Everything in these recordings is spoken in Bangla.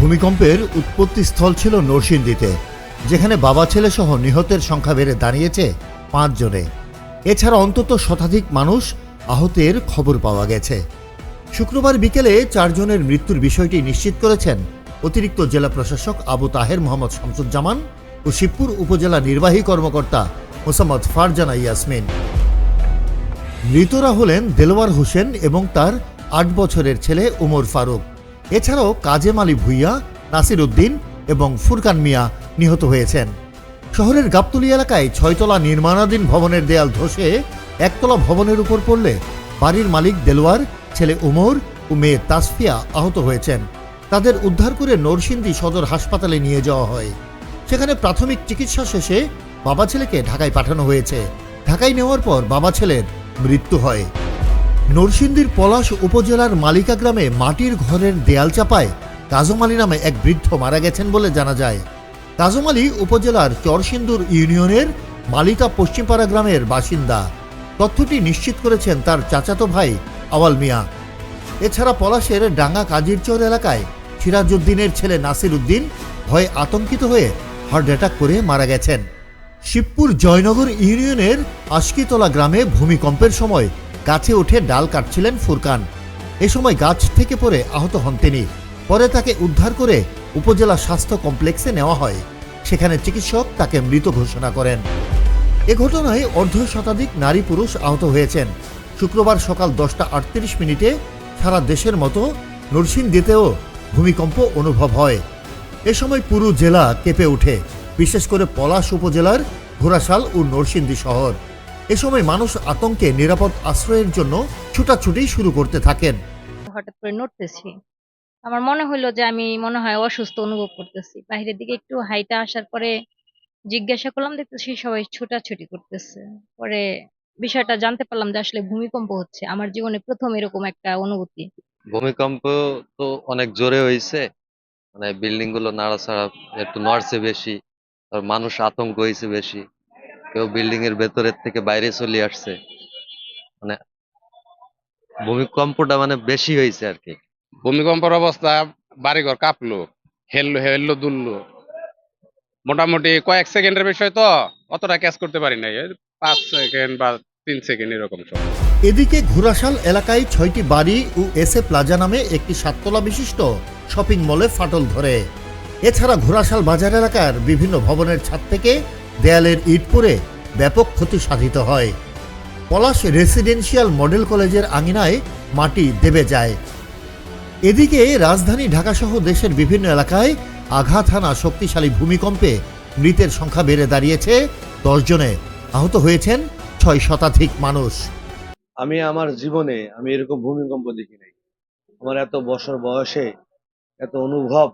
ভূমিকম্পের উৎপত্তিস্থল ছিল নরসিংদীতে, যেখানে বাবা ছেলে সহ নিহতের সংখ্যা বেড়ে দাঁড়িয়েছে পাঁচজনে। এছাড়া অন্তত শতাধিক মানুষ আহতের খবর পাওয়া গেছে। শুক্রবার বিকেলে চারজনের মৃত্যুর বিষয়টি নিশ্চিত করেছেন অতিরিক্ত জেলা প্রশাসক আবু তাহের মোহাম্মদ শামসুজ্জামান ও শিবপুর উপজেলা নির্বাহী কর্মকর্তা মোসাম্মদ ফারজানা ইয়াসমিন। মৃতরা হলেন দেলোয়ার হোসেন এবং তার আট বছরের ছেলে উমর ফারুক। এছাড়াও কাজেম আলী ভুইয়া, নাসির উদ্দিন এবং ফুরকান মিয়া নিহত হয়েছেন। শহরের গাবতলী এলাকায় ছয়তলা নির্মাণাধীন ভবনের দেয়াল ধসে একতলা ভবনের উপর পড়লে বাড়ির মালিক দেলোয়ার, ছেলে উমর ও মেয়ে তাসফিয়া আহত হয়েছেন। তাদের উদ্ধার করে নরসিংদী সদর হাসপাতালে নিয়ে যাওয়া হয়। সেখানে প্রাথমিক চিকিৎসা শেষে বাবা ছেলেকে ঢাকায় পাঠানো হয়েছে। ঢাকায় নেওয়ার পর বাবা ছেলের মৃত্যু হয়। নরসিংদীর পলাশ উপজেলার মালিকা গ্রামে মাটির ঘরের দেয়াল চাপায় কাজম আলী নামে এক বৃদ্ধ মারা গেছেন বলে জানা যায়। কাজম আলী উপজেলার চরসিন্দুর ইউনিয়নের মালিকা পশ্চিমপাড়া গ্রামের বাসিন্দা। তথ্যটি নিশ্চিত করেছেন তার চাচাতো ভাই আওয়াল মিয়া। এছাড়া পলাশের ডাঙ্গা কাজিরচর এলাকায় সিরাজউদ্দিনের ছেলে নাসির উদ্দিন ভয়ে আতঙ্কিত হয়ে হার্ট অ্যাটাক করে মারা গেছেন। শিবপুর জয়নগর ইউনিয়নের আশকিতলা গ্রামে ভূমিকম্পের সময় গাছে উঠে ডাল কাটছিলেন ফুরকান। এ সময় গাছ থেকে পড়ে আহত হন তিনি। পরে তাকে উদ্ধার করে উপজেলা স্বাস্থ্য কমপ্লেক্সে নেওয়া হয়। সেখানে চিকিৎসক তাকে মৃত ঘোষণা করেন। এ ঘটনায় অর্ধ শতাধিক নারী পুরুষ আহত হয়েছেন। শুক্রবার সকাল দশটা আটত্রিশ মিনিটে সারা দেশের মতো নরসিংদীতেও ভূমিকম্প অনুভব হয়। এ সময় পুরো জেলা কেঁপে ওঠে, বিশেষ করে পলাশ উপজেলার ঘোড়াশাল ও নরসিংদী শহর। এ সময় মানুষ আতঙ্কে নিরাপদ আশ্রয়ের জন্য ছুটাছুটি শুরু করতে থাকেন। হঠাৎ করে নড়তেছি। আমার মনে হলো যে আমি মনে হয় অসুস্থ অনুভব করতেছি। বাইরের দিকে একটু হাইটা আসার পরে জিজ্ঞাসা করলাম দেখতেছি সবাই ছোটাছুটি করতেছে। পরে বিষয়টা জানতে পারলাম যে আসলে ভূমিকম্প হচ্ছে। আমার জীবনে প্রথম এরকম একটা অনুভূতি। ভূমিকম্প তো অনেক জোরে হয়েছে মানে বিল্ডিংগুলো নাড়াচাড়া একটু নড়ছে বেশি মানুষ আতঙ্ক হয়েছে বেশি। কেউ বিল্ডিং এর ভেতরের থেকে বাইরে চলে আসছে। মানে ভূমিকম্পটা মানে বেশি হয়েছে আর কি। ভূমিকম্পের অবস্থা বাড়িঘর কাঁপলো হেললো হেললো দুললো। মোটামুটি কয়েক সেকেন্ডের বিষয় তো অতটা ক্যাচ করতে পারি নাই। পাঁচ সেকেন্ড বা তিন সেকেন্ড এরকম সময়। এদিকে ঘোড়াশাল এলাকায় ছয়টি বাড়ি ও এস এ প্লাজা নামে একটি সাততলা বিশিষ্ট শপিং মলে ফাটল ধরে। এছাড়া ঘোড়াশাল বাজার এলাকার বিভিন্ন ভবনের ছাদ থেকে দেয়ালের ইট পড়ে ব্যাপক ক্ষতি সাধিত হয়। পলাশ রেসিডেন্সিয়াল মডেল কলেজের আঙিনায় মাটি দেবে যায়। এদিকে রাজধানী ঢাকাসহ দেশের বিভিন্ন এলাকায় আঘাত হানা শক্তিশালী ভূমিকম্পে মৃতের সংখ্যা বেড়ে দাঁড়িয়েছে জনে। আহত হয়েছেন ছয় শতাধিক মানুষ। আমি আমার জীবনে আমি এরকম ভূমিকম্প দেখি নাই। আমার এত বছর বয়সে এত অনুভব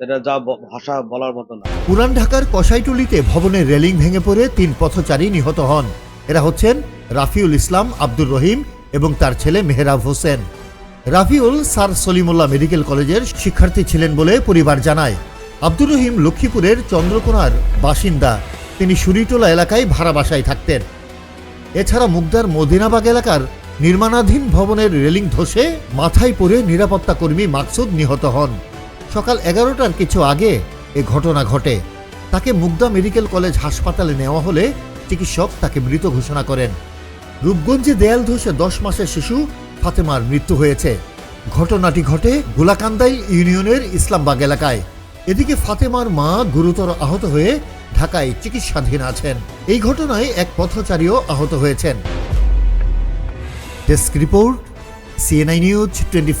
এটা যা ভাষা বলার মতো না। পুরান ঢাকার কসাইটুলিতে ভবনের রেলিং ভেঙে পড়ে তিন পথচারী নিহত হন। এরা হচ্ছেন রাফিউল ইসলাম আব্দুর রহিম এবং তার ছেলে মেহরাব হোসেন। রাফিউল স্যার সলিমুল্লাহ মেডিকেল কলেজের শিক্ষার্থী ছিলেন বলে পরিবার জানায়। আব্দুর রহিম লক্ষ্মীপুরের চন্দ্রকোনার বাসিন্দা। তিনি সুরিটোলা এলাকায় ভাড়া বাসায় থাকতেন। এছাড়া মুগদার মদিনাবাগ এলাকার নির্মাণাধীন ভবনের রেলিং ধসে মাথায় পড়ে নিরাপত্তা কর্মী মাকসুদ নিহত হন। সকাল এগারোটার কিছু আগে এ ঘটনা ঘটে। তাকে মুগদা মেডিকেল কলেজ হাসপাতালে নেওয়া হলে চিকিৎসক তাকে মৃত ঘোষণা করেন। রূপগঞ্জে দেয়াল ধসে দশ মাসের শিশু ফাতেমার মৃত্যু হয়েছে। ঘটনাটি ঘটে গোলাকান্দাইল ইউনিয়নের ইসলামবাগ এলাকায়। এদিকে ফাতেমার মা গুরুতর আহত হয়ে ঢাকায় চিকিৎসাধীন আছেন। এই ঘটনায় এক পথচারীও আহত হয়েছেন। Desk report, CNI news twenty